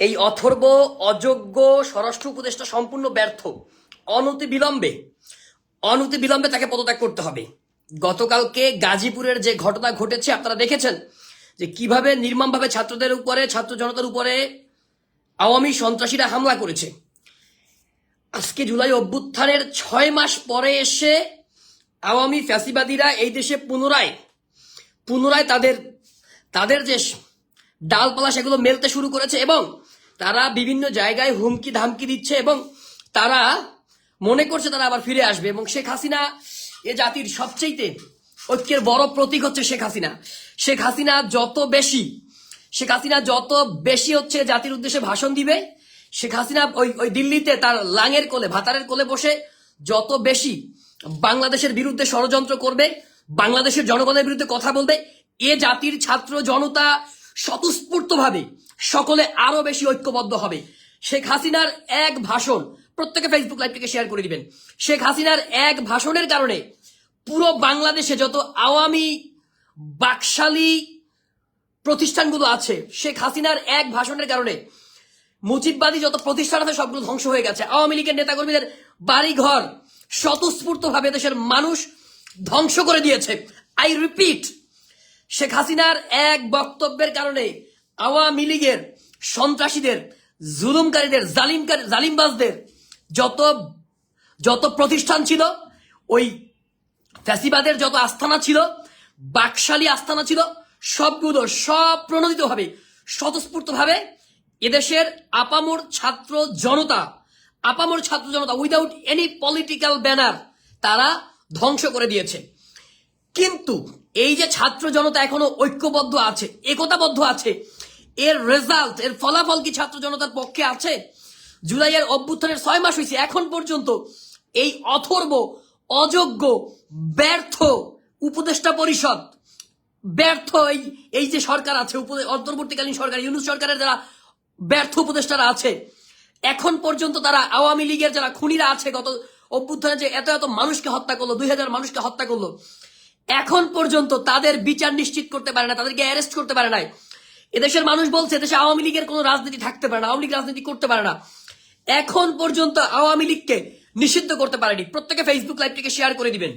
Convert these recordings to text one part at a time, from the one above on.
এই অথর্ব, অযোগ্য, স্বরাষ্ট্র উপদেষ্টা সম্পূর্ণ ব্যর্থ। অনতি বিলম্বে অনতি বিলম্বে তাকে পদত্যাগ করতে হবে। গতকালকে গাজীপুরের যে ঘটনা ঘটেছে, আপনারা দেখেছেন যে কীভাবে নির্মমভাবে ছাত্রদের উপরে, ছাত্র জনতার উপরে আওয়ামী সন্ত্রাসীরা হামলা করেছে। আজকে জুলাই অভ্যুত্থানের ছয় মাস পরে এসে আওয়ামী ফ্যাসিবাদীরা এই দেশে পুনরায় পুনরায় তাদের তাদের যে ডালপালা, সেগুলো মেলতে শুরু করেছে এবং তারা বিভিন্ন জায়গায় হুমকি ধামকি দিচ্ছে এবং তারা মনে করছে তারা আবার ফিরে আসবে এবং শেখ হাসিনা এ জাতির সবচেয়েতে ঐক্যের বড় প্রতীক হচ্ছে শেখ হাসিনা। শেখ হাসিনা যত বেশি, শেখ হাসিনা যত বেশি হচ্ছে জাতির উদ্দেশ্যে ভাষণ দিবে, শেখ হাসিনা ওই ওই দিল্লিতে তার লাঙের কোলে, ভাতারের কোলে বসে যত বেশি বাংলাদেশের বিরুদ্ধে ষড়যন্ত্র করবে, বাংলাদেশের জনগণের বিরুদ্ধে কথা বলবে, এ জাতির ছাত্র জনতা স্বতঃস্ফূর্তভাবে সকলে আরও বেশি ঐক্যবদ্ধ হবে। শেখ হাসিনার এক ভাষণ প্রত্যেকে ফেসবুক লাইভ থেকে শেয়ার করে দিবেন। শেখ হাসিনার এক ভাষণের কারণে পুরো বাংলাদেশে যত আওয়ামী বাকশালী প্রতিষ্ঠানগুলো আছে, শেখ হাসিনার এক ভাষণের কারণে মুজিববাদী যত প্রতিষ্ঠান আছে সবগুলো ধ্বংস হয়ে গেছে। আওয়ামী লীগের নেতাকর্মীদের বাড়ি ঘর স্বতঃস্ফূর্ত ভাবে দেশের মানুষ ধ্বংস করে দিয়েছে। আই রিপিট শেখ হাসিনার এক বক্তব্যের কারণে আওয়ামী লীগের সন্ত্রাসীদের, জুলুমকারীদের, জালিমকারী, জালিমবাজদের যত যত প্রতিষ্ঠান ছিল, ওই ফ্যাসিবাদের যত আস্থানা ছিল, বাকশালী আস্থানা ছিল, সবগুলো সব প্রণোদিত হবে স্বতঃস্ফূর্ত ভাবে এদেশের আপামর ছাত্র জনতা, আপামর ছাত্র জনতা উইদাউট এনি পলিটিক্যাল ব্যানার তারা ধ্বংস করে দিয়েছে। কিন্তু এই যে ছাত্র জনতা এখনও ঐক্যবদ্ধ আছে, একতাবদ্ধ আছে, এর রেজাল্ট এর ফলাফল কি ছাত্র জনতার পক্ষে আছে? জুলাইয়ের অভ্যুত্থানের ছয় মাস হয়েছে এখন পর্যন্ত এই অথর্ব, অযোগ্য, ব্যর্থ উপদেষ্টা পরিষদ, ব্যর্থ এই এই যে সরকার আছে অন্তর্বর্তীকালীন সরকার, ইউনুস সরকারের যারা ব্যর্থ উপদেষ্টারা আছে, এখন পর্যন্ত তারা আওয়ামী লীগের যারা খুনিরা আছে, গত অভ্যুত্থানে যে এত এত মানুষকে হত্যা করল, দুই হাজার মানুষকে হত্যা করল এখন পর্যন্ত তাদের বিচার নিশ্চিত করতে পারে না, তাদেরকে অ্যারেস্ট করতে পারে নাই। এদেশের মানুষ বলছে দেশে আওয়ামী লীগের কোনো রাজনীতি থাকতে পারে না, আওয়ামী লীগ রাজনীতি করতে পারে না। এখন পর্যন্ত আওয়ামী লীগকে নিষিদ্ধ করতে পারেনি। প্রত্যেকে ফেসবুক লাইভটিকে শেয়ার করে দিবেন।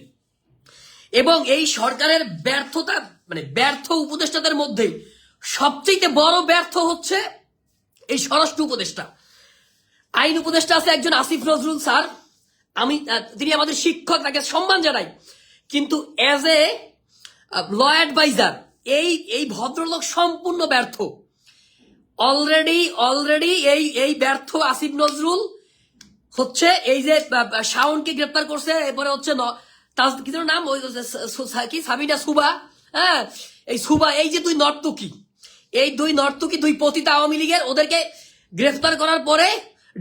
এবং এই সরকারের ব্যর্থতা মানে ব্যর্থ উপদেষ্টাদের মধ্যে সবচেয়ে বড় ব্যর্থ হচ্ছে এই স্বরাষ্ট্র উপদেষ্টা। আইন উপদেষ্টা আছে একজন আসিফ নজরুল স্যার। আমি তিনি আমাদের শিক্ষক, তাকে সম্মান জানাই। কিন্তু অ্যাজ এ ল অ্যাডভাইজার এই এই ভদ্রলোক সম্পূর্ণ ব্যর্থ। অলরেডি অলরেডি এই এই ব্যর্থ আসিফ নজরুল হচ্ছে এই যে শাওনকে গ্রেপ্তার করছে, এরপরে হচ্ছে কি নাম? ওই কি? সাবিনা সুবা হ্যাঁ? এই সুবা, এই যে দুই নর্তকী, এই দুই নর্তকী, দুই পতিত আওয়ামী লীগের, ওদেরকে গ্রেফতার করার পরে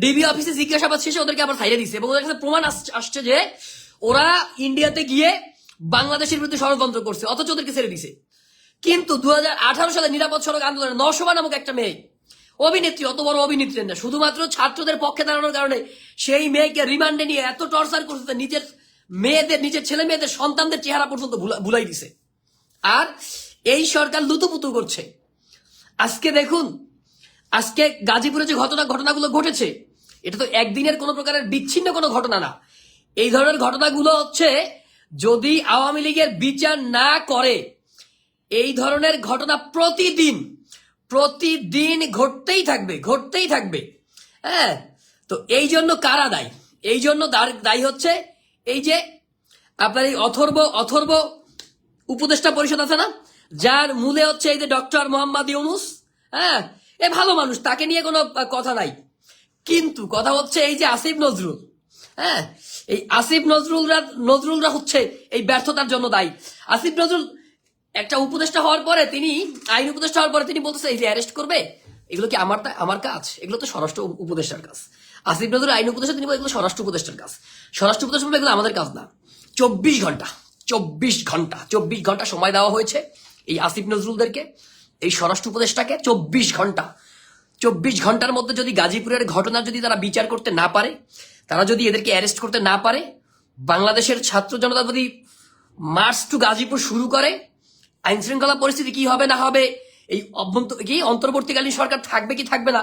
ডিবি অফিসে জিজ্ঞাসাবাদ শেষে ওদেরকে আবার ছাইড়ে দিছে এবং ওদের কাছে প্রমাণ আসছে যে ওরা ইন্ডিয়াতে গিয়ে বাংলাদেশের বিরুদ্ধে ষড়যন্ত্র করছে, অথচ ওদেরকে ছেড়ে দিছে। কিন্তু দু হাজার আঠারো সালে নিরাপদ সড়ক আন্দোলনে নশোবা নামক একটা মেয়ে, অভিনেত্রী, অত বড় অভিনেত্রী না, শুধুমাত্র ছাত্রদের পক্ষে দাঁড়ানোর কারণে সেই মেয়েকে রিমান্ডে নিয়ে এত টর্চার করছে নিজের মেয়েদের, নিজের ছেলে মেয়েদের সন্তানদের চেহারা পর্যন্ত ভুলাই দিছে। আর এই সরকার লুতুপুতু করছে। আজকে দেখুন, আজকে গাজীপুরে যে ঘটনা, ঘটনাগুলো ঘটেছে, এটা তো একদিনের কোনো প্রকারের বিচ্ছিন্ন কোনো ঘটনা না। এই ধরনের ঘটনাগুলো হচ্ছে যদি আওয়ামী লীগের বিচার না করে, এই ধরনের ঘটনা প্রতিদিন প্রতিদিন ঘটতেই থাকবে ঘটতেই থাকবে। হ্যাঁ? তো এই জন্য কারা দায়ী? এই জন্য দায়ী হচ্ছে এই যে আপনার এই অথর্ব অথর্ব উপদেষ্টা পরিষদ আছে না? যার মূলে হচ্ছে এই যে ডক্টর মোহাম্মদ ইউনুস হ্যাঁ? এ ভালো মানুষ, তাকে নিয়ে কোনো কথা নাই। কিন্তু কথা হচ্ছে এই যে আসিফ নজরুল হ্যাঁ এই আসিফ নজরুলরা নজরুলরা হচ্ছে এই ব্যর্থতার জন্য দায়ী। আসিফ নজরুল একটা উপদেষ্টা হওয়ার পরে তিনি, আইন উপদেষ্টা হওয়ার পরে তিনি বলতেছে, এই যে অ্যারেস্ট করবে, এগুলো কি আমার আমার কাজ? এগুলো তো স্বরাষ্ট্র উপদেষ্টার কাজ। আসিফ নজরুল আইন উপদেষ্টা, তিনি এগুলো স্বরাষ্ট্র উপদেষ্টার কাজ। স্বরাষ্ট্র উপদেষ্টা এগুলো আমাদের কাজ না। চব্বিশ ঘণ্টা চব্বিশ ঘণ্টা চব্বিশ ঘণ্টা সময় দেওয়া হয়েছে এই আসিফ নজরুলদেরকে, এই স্বরাষ্ট্র উপদেষ্টাকে, চব্বিশ ঘণ্টা। চব্বিশ ঘণ্টার মধ্যে যদি গাজীপুরের ঘটনা যদি তারা বিচার করতে না পারে তারা যদি এদেরকে অ্যারেস্ট করতে না পারে, বাংলাদেশের ছাত্র জনতা যদি মার্চ টু গাজীপুর শুরু করে, আইন শৃঙ্খলা পরিস্থিতি কি হবে না হবে, এই কি অন্তর্বর্তীকালীন সরকার থাকবে কি থাকবে না,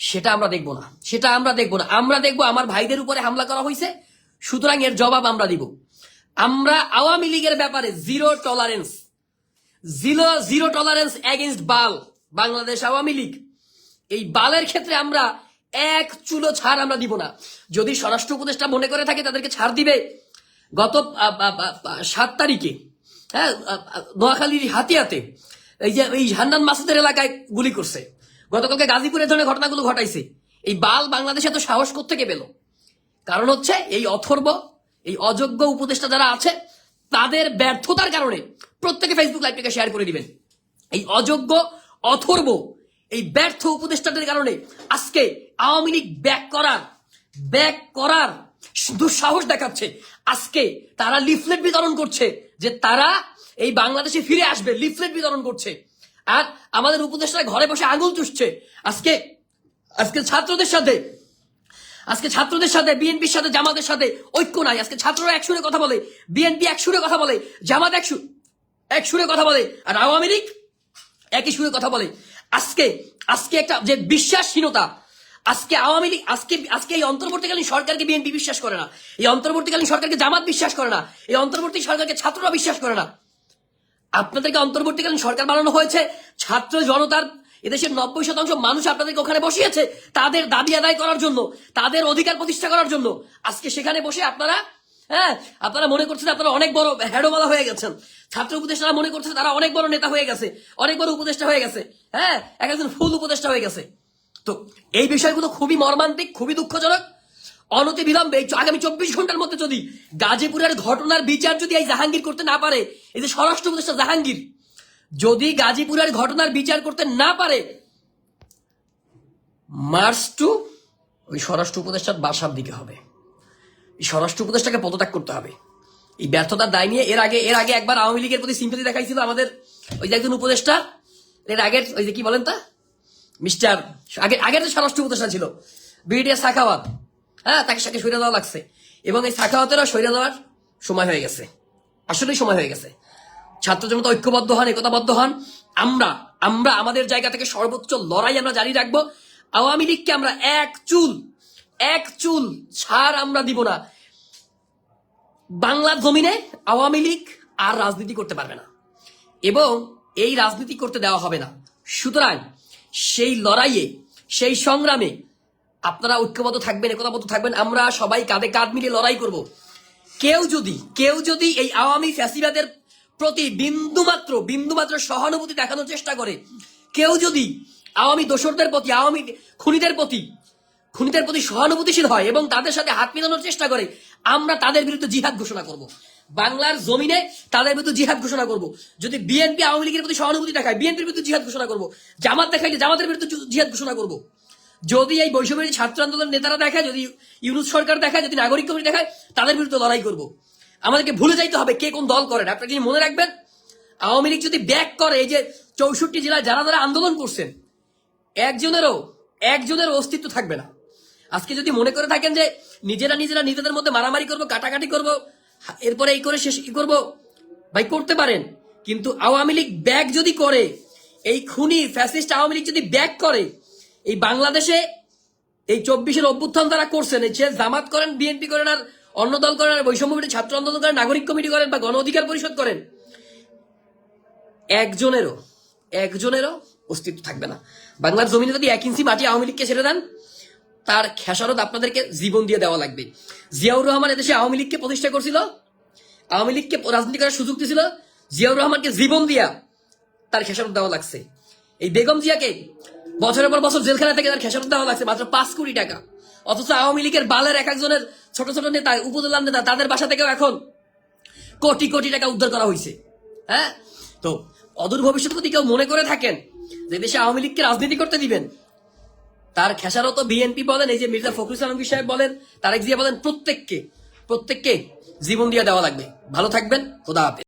সেটা আমরা দেখব না। সেটা আমরা দেখব না। আমরা দেখব আমার ভাইদের উপরে হামলা করা হয়েছে সুতরাং এর জবাব আমরা দিব। আমরা আওয়ামী লীগের ব্যাপারে zero tolerance zero zero tolerance against বাল, বাংলাদেশ আওয়ামী লীগ। এই বালের ক্ষেত্রে আমরা এক চুলো ছাড় আমরা দিব না। যদি স্বরাষ্ট্র উপদেষ্টা মনে করে থাকে, তাদেরকে ছাড় দিবে। গত সাত তারিখে হ্যাঁ নোয়াখালীর হাতিয়াতে, এই যে, এই হান্নান মাসুদের এলাকায় গুলি করছে। গতকালকে গাজীপুরের ধরনের ঘটনাগুলো ঘটাইছে। এই বাল বাংলাদেশে তো সাহস থেকে পেল? কারণ হচ্ছে, এই অথর্ব, এই অযোগ্য উপদেষ্টা যারা আছে, তাদের ব্যর্থতার কারণে প্রত্যেকে ফেসবুক লাইভটাকে শেয়ার করে দিবেন। এই অযোগ্য, অথর্ব এই ব্যর্থ উপদেষ্টাদের কারণে আজকে আওয়ামী লীগ ব্যাক করার ব্যাক করার দুঃসাহস দেখাচ্ছে। আজকে তারা লিফলেট বিতরণ করছে যে তারা এই বাংলাদেশে ফিরে আসবে, লিফলেট বিতরণ করছে। আর আমাদের উপদেষ্টা ঘরে বসে আঙুল চুষছে। আজকে আজকে ছাত্রদের সাথে, আজকে ছাত্রদের সাথে, বিএনপির সাথে, জামাতের সাথে ঐক্য নাই। আজকে ছাত্ররা এক সুরে কথা বলে, বিএনপি এক সুরে কথা বলে, জামাত এক সুর এক সুরে কথা বলে, আর আওয়ামী লীগ একই সুরে কথা বলে। আজকে আজকে একটা যে বিশ্বাসহীনতা, আজকে আওয়ামী লীগ, আজকে আজকে এই অন্তর্বর্তীকালীন সরকারকে বিএনপি বিশ্বাস করে না। এই অন্তর্বর্তীকালীন সরকারকে জামাত বিশ্বাস করে না। এই অন্তর্বর্তী সরকারকে ছাত্ররা বিশ্বাস করে না। আপনাদেরকে অন্তর্বর্তীকালীন সরকার বানানো হয়েছে। ছাত্র জনতার এদেশের নব্বই শতাংশ মানুষ আপনাদেরকে ওখানে বসিয়েছে তাদের দাবি আদায় করার জন্য, তাদের অধিকার প্রতিষ্ঠা করার জন্য। আজকে সেখানে বসে আপনারা হ্যাঁ আপনারা মনে করছেন আপনারা অনেক বড় হেডোমালা হয়ে গেছেন। ছাত্র উপদেষ্টারা মনে করছে তারা অনেক বড় নেতা হয়ে গেছে, অনেক বড় উপদেষ্টা হয়ে গেছে হ্যাঁ? এক একজন ফুল উপদেষ্টা হয়ে গেছে। তো এই বিষয়গুলো খুবই মর্মান্তিক, খুবই দুঃখজনক। অনতি বিলম্বে আগামী চব্বিশ ঘণ্টার মধ্যে যদি গাজীপুরের ঘটনার বিচার যদি এই জাহাঙ্গীর করতে না পারে, এই যে স্বরাষ্ট্র উপদেষ্টা জাহাঙ্গীর, যদি গাজীপুরের ঘটনার বিচার করতে না পারে, মার্চ টু ওই স্বরাষ্ট্র উপদেষ্টার বাসার দিকে হবে। এই স্বরাষ্ট্র উপদেষ্টাকে পদত্যাগ করতে হবে। এই ব্যর্থতার দায় নিয়ে এর আগে এর আগে একবার আওয়ামী লীগের প্রতি সিম্পতি দেখাইছিল আমাদের ওই যে একজন উপদেষ্টা। এর আগের ওই যে কি বলেন তা? মিস্টার আগে আগের যে স্বরাষ্ট্র উপদেষ্টা ছিল বিডিএস সাখাওয়াত হ্যাঁ তাকে সাথে সরিয়ে দেওয়া লাগছে। এবং এই সাখাওয়াতেরও সরিয়ে দেওয়ার সময় হয়ে গেছে। আসলেই সময় হয়ে গেছে। ছাত্র জনতা ঐক্যবদ্ধ হন, একতাবদ্ধ হন। আমরা আমরা আমাদের জায়গা থেকে সর্বোচ্চ লড়াই আমরা জারি রাখব। আওয়ামী লীগকে আমরা এক চুল এক চুল ছাড় আমরা দিব না। বাংলার জমিনে আওয়ামী লীগ আর রাজনীতি করতে পারবে না। এবং এই রাজনীতি করতে দেওয়া হবে না। সুতরাং সেই লড়াইয়ে, সেই সংগ্রামে আপনারা ঐক্যবদ্ধ থাকবেন, একতাবদ্ধ থাকবেন। আমরা সবাই কাঁধে কাঁধ মিলিয়ে লড়াই করব। কেউ যদি কেউ যদি এই আওয়ামী ফ্যাসিবাদের প্রতি বিন্দুমাত্র বিন্দুমাত্র সহানুভূতি দেখানোর চেষ্টা করে, কেউ যদি আওয়ামী দোসরদের প্রতি, আওয়ামী খুনিদের প্রতি খুনিদের প্রতি সহানুভূতিশীল হয় এবং তাদের সাথে হাত মেলানোর চেষ্টা করে আমরা তাদের বিরুদ্ধে জিহাদ ঘোষণা করব। বাংলার জমিনে তাদের বিরুদ্ধে জিহাদ ঘোষণা করব। যদি বিএনপি আওয়ামী লীগের প্রতি সহানুভূতি দেখায়, বিএনপির বিরুদ্ধে জিহাদ ঘোষণা করব। জামাত দেখাইলে জামাতের বিরুদ্ধে জিহাদ ঘোষণা করব। যদি এই বৈষম্যের ছাত্র আন্দোলনের নেতারা দেখায়, যদি ইউনুস সরকার দেখায়, যদি নাগরিক কমিটি দেখায়, তাদের বিরুদ্ধে লড়াই করব। আমাদেরকে ভুলে যাইতে হবে কে কোন দল করেন আপনারা কি মনে রাখবেন? আওয়ামী লীগ যদি ব্যাক করে, এই যে চৌষট্টি জেলায় যারা যারা আন্দোলন করছেন, একজনেরও একজনের অস্তিত্ব থাকবে না। আজকে যদি মনে করে থাকেন যে নিজেরা নিজেরা নিজেদের মধ্যে মারামারি করব, কাটাকাটি করব, এরপরে এই করে শেষ ই করব, ভাই করতে পারেন। কিন্তু আওয়ামী লীগ ব্যাগ যদি করে, এই খুনি ফ্যাসিস্ট আওয়ামী লীগ যদি ব্যাক করে, এই বাংলাদেশে এই চব্বিশের অভ্যুত্থান তারা করছেন যে জামাত করেন, বিএনপি করেন আর অন্য দল করেন আর বৈষম্য ছাত্র আন্দোলন করেন, নাগরিক কমিটি করেন বা গণ অধিকার পরিষদ করেন, একজনেরও একজনেরও অস্তিত্ব থাকবে না। বাংলার জমিনে যদি এক ইঞ্চি মাটি আওয়ামী লীগকে ছেড়ে দেন তার খেসারত আপনাদেরকে জীবন দিয়ে দেওয়া লাগবে। জিয়াউর রহমান এদেশে আওয়ামী লীগকে প্রতিষ্ঠা করছিল। আওয়ামী লীগকে রাজনীতি করার সুযোগ দিয়েছিল। জিয়াউর রহমানকে জীবন দিয়া তার খেসারত দেওয়া লাগছে। এই বেগম জিয়াকে বছরের পর বছর জেলখানা থেকে তার খেসারত দেওয়া লাগছে মাত্র পাঁচ কোটি টাকা। অথচ আওয়ামী লীগের বালের এক একজনের ছোট ছোট নেতা, উপজেলার নেতা, তাদের বাসা থেকেও এখন কোটি কোটি টাকা উদ্ধার করা হয়েছে। হ্যাঁ? তো অদূর ভবিষ্যৎ যদি কেউ মনে করে থাকেন যে দেশে আওয়ামী লীগকে রাজনীতি করতে দিবেন তার খেসারত বিএনপি বলেন, এই যে মির্জা ফখরুল আলমগীর সাহেব বলেন, তারেক জিয়া বলেন, প্রত্যেককে প্রত্যেককে জীবন দিয়ে দেওয়া লাগবে। ভালো থাকবেন, খোদা হাফেজ।